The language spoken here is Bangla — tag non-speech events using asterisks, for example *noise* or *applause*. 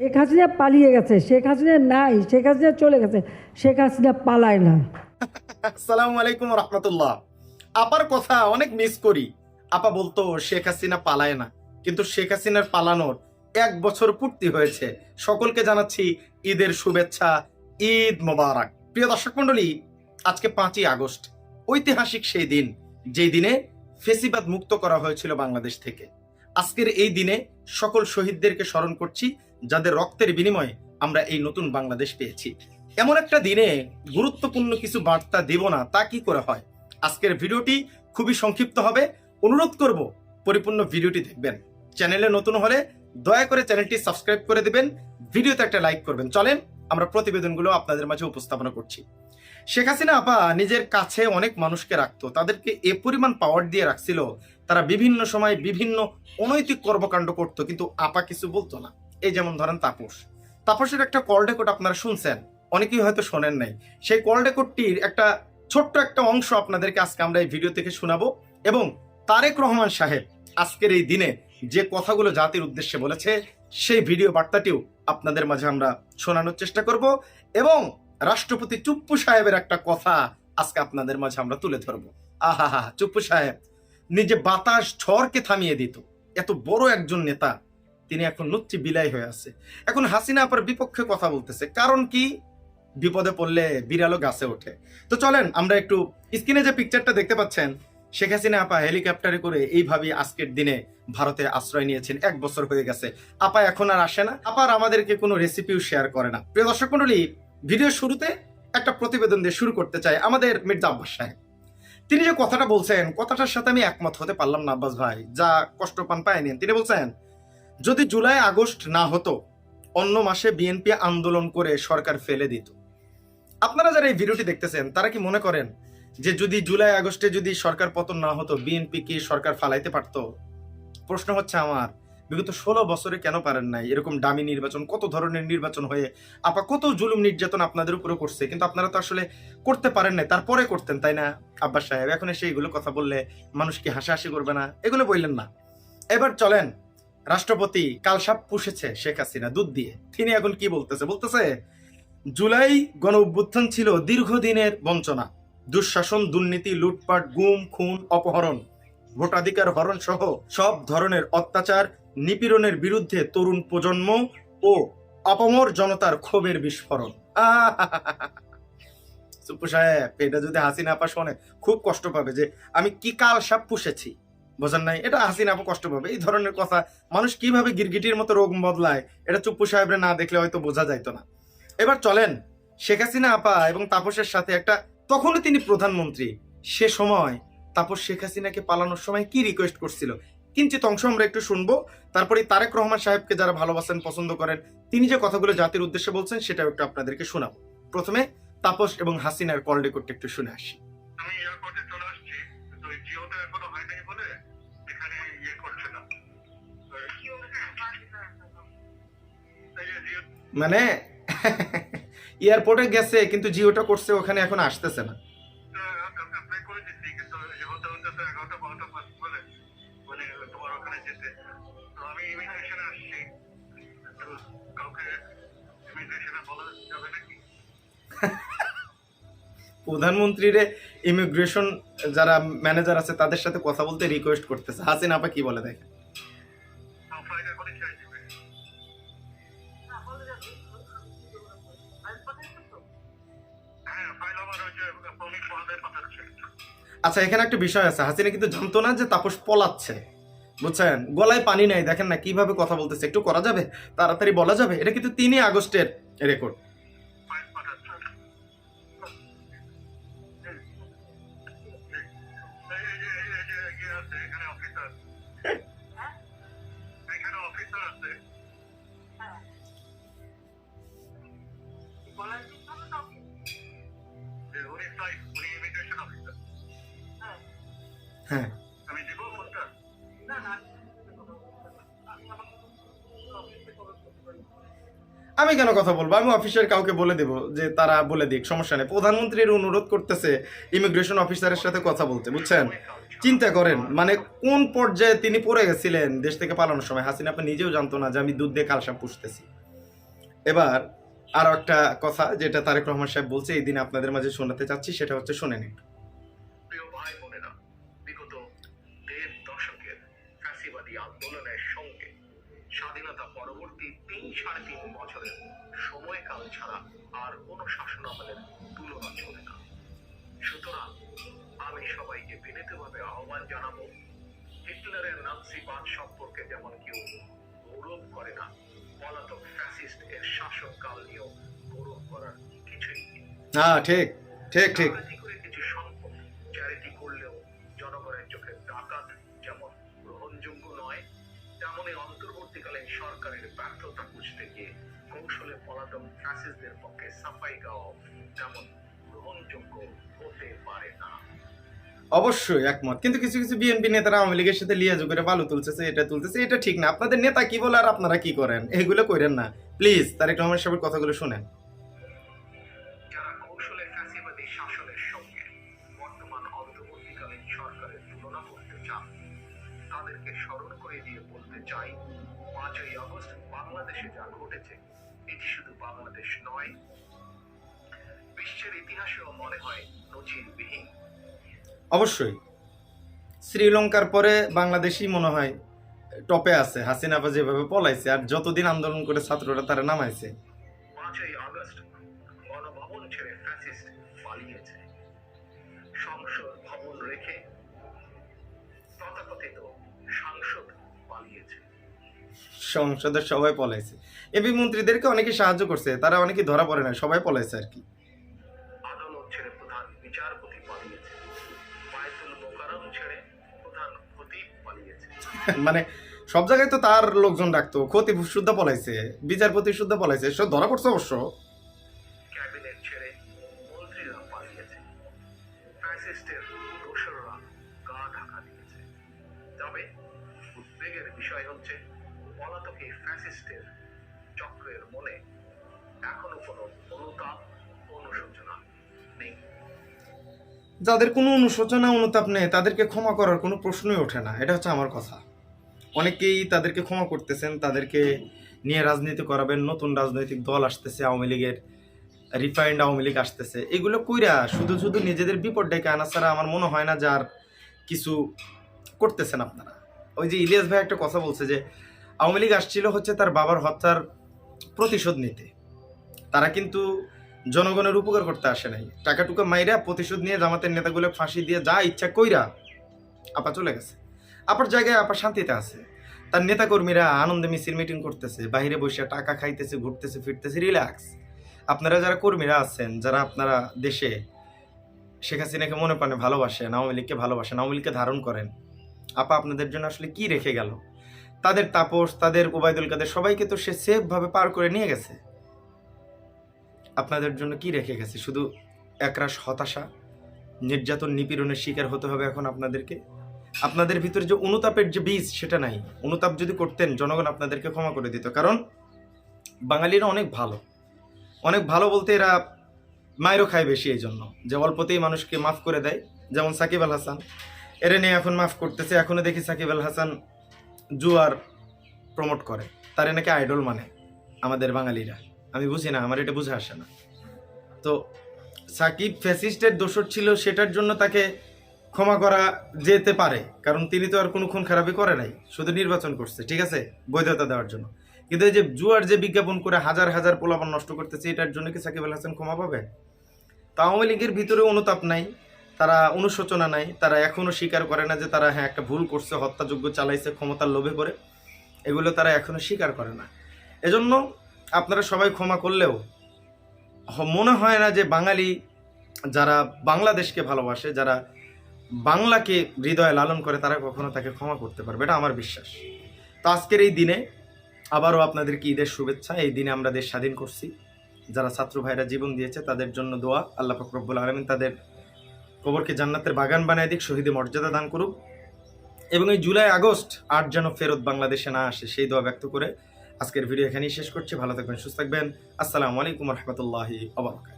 শেখ হাসিনা পালিয়ে গেছে, শেখ হাসিনা নাই, শেখ হাসিনা চলে গেছে, শেখ হাসিনা পালায় না। আসসালামু আলাইকুম রহমতুল্লাহ। আপার কথা অনেক মিস করি। আপা বলতো, শেখ হাসিনা পালায় না। কিন্তু শেখ হাসিনার পালানোর এক বছর পূর্তি হয়েছে। সকলকে জানাচ্ছি ঈদের শুভেচ্ছা, ঈদ মোবারক। প্রিয় দর্শক মন্ডলী আজকে পাঁচই আগস্ট। ঐতিহাসিক সেই দিন, যেই দিনে ফেসিবাদ মুক্ত করা হয়েছিল বাংলাদেশ থেকে। আজকের এই দিনে সকল শহীদদেরকে স্মরণ করছি যাদের রক্তের বিনিময়ে আমরা এই নতুন বাংলাদেশ পেয়েছি। এমন একটা দিনে গুরুত্বপূর্ণ কিছু বার্তা দেব না, তা কি করে হয়? আজকের ভিডিওটি খুবই সংক্ষিপ্ত হবে। অনুরোধ করব, পরিপূর্ণ ভিডিওটি দেখবেন। চ্যানেলে নতুন হলে দয়া করে চ্যানেলটি সাবস্ক্রাইব করে দিবেন, ভিডিওতে একটা লাইক করবেন। চলেন, আমরা প্রতিবেদনগুলো আপনাদের মাঝে উপস্থাপনা করছি। শেখ হাসিনা আপা নিজের কাছে অনেক মানুষকে রাখতো। তাদেরকে এ পরিমাণ পাওয়ার দিয়ে রাখছিল। তারা বিভিন্ন সময় বিভিন্ন অনৈতিক কর্মকাণ্ড করতো, কিন্তু আপা কিছু বলতো না। এই যেমন ধরেন তাপস। তাপসের একটা কল রেকর্ড আপনারা শুনছেন, অনেকেই হয়তো শোনেন নাই। সেই কল রেকর্ডটির একটা ছোট্ট একটা অংশ আপনাদেরকে আজকে আমরা এই ভিডিও থেকে শোনাবো এবং তারেক রহমান সাহেব আজকের এই দিনে যে কথাগুলো জাতির উদ্দেশ্যে বলেছে, সেই ভিডিও বার্তাটিও আপনাদের মাঝে আমরা শোনানোর চেষ্টা করব এবং রাষ্ট্রপতি চুপ্পু সাহেবের একটা কথা আজকে আপনাদের মাঝে আমরা তুলে ধরবো। আহা হা চুপ্পু সাহেব, নিজে বাতাস ঝড়কে থামিয়ে দিত। এত বড় একজন নেতা তিনি এখন নুচ্চি বিলাই হয়ে আছে। এখন হাসিনা আপার বিপক্ষে কথা বলতেছে। কারণ কি? বিপদে পড়লে বিড়ালও গাছে ওঠে। তো চলেন, আমরা একটু স্ক্রিনে যে পিকচারটা দেখতে পাচ্ছেন, শেখ হাসিনা আপা হেলিকপ্টারে করে এইভাবে আজকের দিনে ভারতে আশ্রয় নিয়েছেন। এক বছর হয়ে গেছে। আপা এখন আর আসে না। আপার আমাদেরকে কোনো রেসিপিও শেয়ার করে না। প্রিয় দর্শক মন্ডলী ভিডিও শুরুতে একটা প্রতিবেদন দিয়ে শুরু করতে চাই আমাদের মির্জা আব্বাস সাহেব। তিনি যে কথাটা বলছেন, কথাটার সাথে আমি একমত হতে পারলাম না আব্বাস ভাই। যা কষ্ট পান পায়নি তিনি বলছেন যদি জুলাই, আগস্ট না হতো, অন্য মাসে বিএনপি আন্দোলন করে সরকার ফেলে দিত। আপনারা যারা এই ভিডিওটি দেখতেছেন, তারা কি মনে করেন যে যদি জুলাই, আগস্টে যদি সরকার পতন না হতো, বিএনপি কি সরকার ফালাইতে পারতো? প্রশ্ন হচ্ছে আমার, বিগত ষোলো বছরে কেন পারেন নাই? এরকম দামি নির্বাচন, কত ধরনের নির্বাচন হয়ে, আপা কত জুলুম নির্যাতন আপনাদের উপরে করছে, কিন্তু আপনারা তো আসলে করতে পারেন নাই, তারপরে করতেন, তাই না? আব্বাস সাহেব, এখন এসে এগুলো কথা বললে মানুষ কি হাসাহাসি করবে না? এগুলো বললেন না। এবার চলেন রাষ্ট্রপতি কালসাপ পুষেছে শেখ হাসিনা দুধ দিয়ে। তিনি এখন কি বলতেছে? বলতেছে, জুলাই গণ অভ্যুত্থান ছিল দীর্ঘদিনের বঞ্চনা, দুঃশাসন, দুর্নীতি, লুটপাট, গুম, খুন, অপহরণ। ভোটাধিকার হরণ সহ সব ধরনের অত্যাচার, নিপীড়নের বিরুদ্ধে তরুণ প্রজন্ম ও অপমর জনতার ক্ষোভের বিস্ফোরণ। সুপ্পু সাহেব, এটা যদি হাসিনা আপা শোনে, খুব কষ্ট পাবে যে আমি কি কাল সাপ পুষেছি? বোঝেন নাই। এটা হাসিনা আপা কষ্ট পাবে। এই ধরনের কথা মানুষ কীভাবে গিরগিটির মতো রোগ বদলায়, এটা চুপ্পু সাহেবরে না দেখলে হয়তো বোঝা যাইতো না। এবার চলেন, শেখ হাসিনা আপা এবং তাপসের সাথে একটা, তখনও তিনি প্রধানমন্ত্রী, সে সময় তাপস শেখ হাসিনাকে পালানোর সময় কি রিকোয়েস্ট করছিল? কিঞ্চিত অংশ আমরা একটু শুনব। তারপরে তারেক রহমান সাহেবকে যারা ভালোবাসেন, পছন্দ করেন, তিনি যে কথাগুলো জাতির উদ্দেশ্যে বলছেন, সেটাও একটু আপনাদেরকে শোনাবো। প্রথমে তাপস এবং হাসিনার কল রেকর্ডটা একটু শুনে আসি। আমি এয়ারপোর্টে ওই জিওটা এখনও হয় নাই বলে এখানে ইয়ে করছে না। মানে এয়ারপোর্টে গেছে কিন্তু জিওটা করছে ওখানে এখন আসতেছে না। অ্যাপ্লাই করে প্রধানমন্ত্রীর ইমিগ্রেশন যারা ম্যানেজার আছে, তাদের সাথে কথা বলতে রিকোয়েস্ট করতেছে। হাসিনা আপা কি বলে দেখেন? আচ্ছা এখানে একটা বিষয় আছে। হাসিনা কিন্তু জানতো না যে তাপস পলাচ্ছে। বুঝছেন? গলায় পানি নাই। দেখেন না কীভাবে কথা বলতেছে। একটু করা যাবে? তাড়াতাড়ি বলা যাবে? এটা কিন্তু তিনই আগস্টের রেকর্ড হ্যাঁ। আমি দিব ফোনটা? আমি কেন কথা বলব? আমি অফিসের কাউকে বলে দেব যে তারা বলে দিক সমস্যা নেই। প্রধানমন্ত্রীর অনুরোধ করতেছে ইমিগ্রেশন অফিসারের সাথে কথা বলতে বুঝছেন? চিন্তা করেন মানে কোন পর্যায়ে তিনি পড়ে গেছিলেন দেশ থেকে পালানোর সময়? হাসিনা আপনি নিজেও জানতো না যে আমি দুধ দিয়ে কালসা পুষতেছি। এবার আরও একটা কথা যেটা তারেক রহমান সাহেব বলছে এই দিন আপনাদের মাঝে শোনাতে চাচ্ছি সেটা হচ্ছে শুনে নিন পরবর্তী তিন সাড়ে তিন বছরের সময়কাল ছাড়া আর কোনো শাসনামলের তুলনা চলে না। সুতরাং আমি সবাইকে বিনীতভাবে আহ্বান জানাব হিটলারের নাৎসিবাদ সম্পর্কে যেমন কেউ গৌরব করে না পলাতক ফ্যাসিস্ট এর শাসনকাল নিয়েও গৌরব করার কিছুই নেই। হ্যাঁ ঠিক ঠিক ঠিক। খুঁজতে গিয়ে কৌশলে পলাতক ফ্যাসিস্টদের পক্ষে সাফাই গাওয়া তেমন গ্রহণযোগ্য হতে পারে না। অবশ্যই একমত। কিন্তু কিছু কিছু বিএনপি নেতারা আওয়ামী লীগের সাথে লিয়াজু করে বালু তুলতেছে এটা তুলতেছে এটা ঠিক না। আপনাদের নেতা কি বলে আর আপনারা কি করেন? এগুলো করেন না। প্লিজ তারেক রহমান সাহেবের কথাগুলো শুনেন। যারা কৌশলে ফ্যাসিবাদী শাসনের সঙ্গে বর্তমান অন্তর্বর্তীকালীন সরকারের তুলনা করতে চান। তাদেরকে স্মরণ করে দিয়ে বলতে চাই, পাঁচই আগস্ট বাংলাদেশে যা ঘটেছে, এটি শুধু বাংলাদেশ নয়, বিশ্বের ইতিহাসেও মনে হয় নজিরবিহীন। অবশ্যই, শ্রীলঙ্কার পরে বাংলাদেশই মনে হয় টপে আছে। হাসিনা যেভাবে পলাইছে আর যতদিন আন্দোলন করে ছাত্ররা তারা নামাইছে। সংসদের সবাই পলাইছে। এবি মন্ত্রীদেরকে অনেকে সাহায্য করছে তারা অনেকে ধরা পড়ে না সবাই পলাইছে আর কি। *laughs* মানে সব জায়গায় তো তার লোকজন ডাকতো ক্ষতি শুদ্ধ পলাইছে বিচারপতি শুদ্ধ পলাইছে সব ধরা পড়ছে অবশ্য। তবে উদ্বেগের বিষয় হচ্ছে পলাতক ফ্যাসিস্টের চক্রের মনে এখনও কোনো অনুতাপ অনুশোচনা নেই। যাদের কোনো অনুশোচনা, অনুতাপ নেই, তাদেরকে ক্ষমা করার কোনো প্রশ্নই ওঠে না। এটা হচ্ছে আমার কথা। অনেকেই তাদেরকে ক্ষমা করতেছেন, তাদেরকে নিয়ে রাজনীতি করাবেন, নতুন রাজনৈতিক দল আসতেছে, আওয়ামী লীগের রিফাইন্ড আওয়ামী লীগ আসতেছে। এগুলো কইরা শুধু শুধু নিজেদের বিপদ ডেকে আনা ছাড়া আমার মনে হয় না যার কিছু করতেছেন আপনারা। ওই যে ইলিয়াস ভাই একটা কথা বলছে যে আওয়ামী লীগ আসছিল হচ্ছে তার বাবার হত্যার প্রতিশোধ নিতে। তারা কিন্তু জনগণের উপকার করতে আসে নাই। টাকা টুকা মাইরা প্রতিশোধ নিয়ে জামাতের নেতাগুলো ফাঁসি দিয়ে যা ইচ্ছা কইরা আপা চলে গেছে। আপার জায়গায় আপা শান্তিতে আছে। তার নেতাকর্মীরা আনন্দে মিছিল মিটিং করতেছে বাইরে বসে টাকা খাইতেছে, ঘুরতেছে, ফিরতেছে রিল্যাক্স আপনারা যারা কর্মীরা আছেন, যারা আপনারা দেশে, শেখ হাসিনাকে মনে প্রাণে ভালোবাসেন, আওয়ামী লীগকে ভালোবাসেন, আওয়ামী লীগকে ধারণ করেন, আপা আপনাদের জন্য আসলে কি রেখে গেল? তাদের তাপস, তাদের ওবায়দুল কাদের সবাইকে তো সে সেফভাবে পার করে নিয়ে গেছে। আপনাদের জন্য কি রেখে গেছে? শুধু একরাশ হতাশা, নির্যাতন নিপীড়নের শিকার হতে হবে এখন আপনাদেরকে? আপনাদের ভিতরে যে অনুতাপের যে বীজ, সেটা নাই। অনুতাপ যদি করতেন, জনগণ আপনাদেরকে ক্ষমা করে দিত। কারণ বাঙালিরা অনেক ভালো। অনেক ভালো বলতে এরা মায়েরও খায় বেশি এই জন্য যে অল্পতেই মানুষকে মাফ করে দেয়। যেমন সাকিব আল হাসান। এরা নিয়ে এখন মাফ করতেছে। এখনও দেখি সাকিব আল হাসান জুয়ার প্রমোট করে। তারে নাকি আইডল মানে আমাদের বাঙালিরা। আমি বুঝি না, আমার এটা বুঝে আসে না। তো সাকিব ফ্যাসিস্টের দোষর ছিল, সেটার জন্য তাকে ক্ষমা করা যেতে পারে। কারণ তিনি তো আর কোনো খুন খারাপই করে নাই। শুধু নির্বাচন করছে, ঠিক আছে? বৈধতা দেওয়ার জন্য। কিন্তু এই যে জুয়ার যে বিজ্ঞাপন করে হাজার হাজার পোলাপান নষ্ট করতেছে, এটার জন্য কি সাকিব আল হাসান ক্ষমা পাবে? তো আওয়ামী লীগের ভিতরে অনুতাপ নাই। তারা অনুশোচনা নাই, তারা এখনও স্বীকার করে না যে তারা হ্যাঁ একটা ভুল করছে হত্যাযোগ্য চালাইছে, ক্ষমতার লোভে করে এগুলো তারা এখনও স্বীকার করে না। এজন্য আপনারা সবাই ক্ষমা করলেও মনে হয় না যে বাঙালি যারা বাংলাদেশকে ভালোবাসে, যারা বাংলাকে হৃদয়ে লালন করে, তারা কখনো তাকে ক্ষমা করতে পারবে এটা আমার বিশ্বাস। তো আজকের এই দিনে আবারও আপনাদেরকে ঈদের শুভেচ্ছা? এই দিনে আমরা দেশ স্বাধীন করছি। যারা ছাত্র ভাইরা জীবন দিয়েছে, তাদের জন্য দোয়া। আল্লাহ ফকরবুল আলমিন তাদের কবরকে জান্নাতের বাগান বানায় দিক, শহীদে মর্যাদা দান করুক। এবং এই জুলাই আগস্ট আট যেন ফেরত বাংলাদেশে না আসে, সেই দোয়া ব্যক্ত করে আজকের ভিডিও এখানেই শেষ করছি। ভালো থাকবেন, সুস্থ থাকবেন। আসসালামু আলাইকুম রহমতুল্লাহি আবরকাত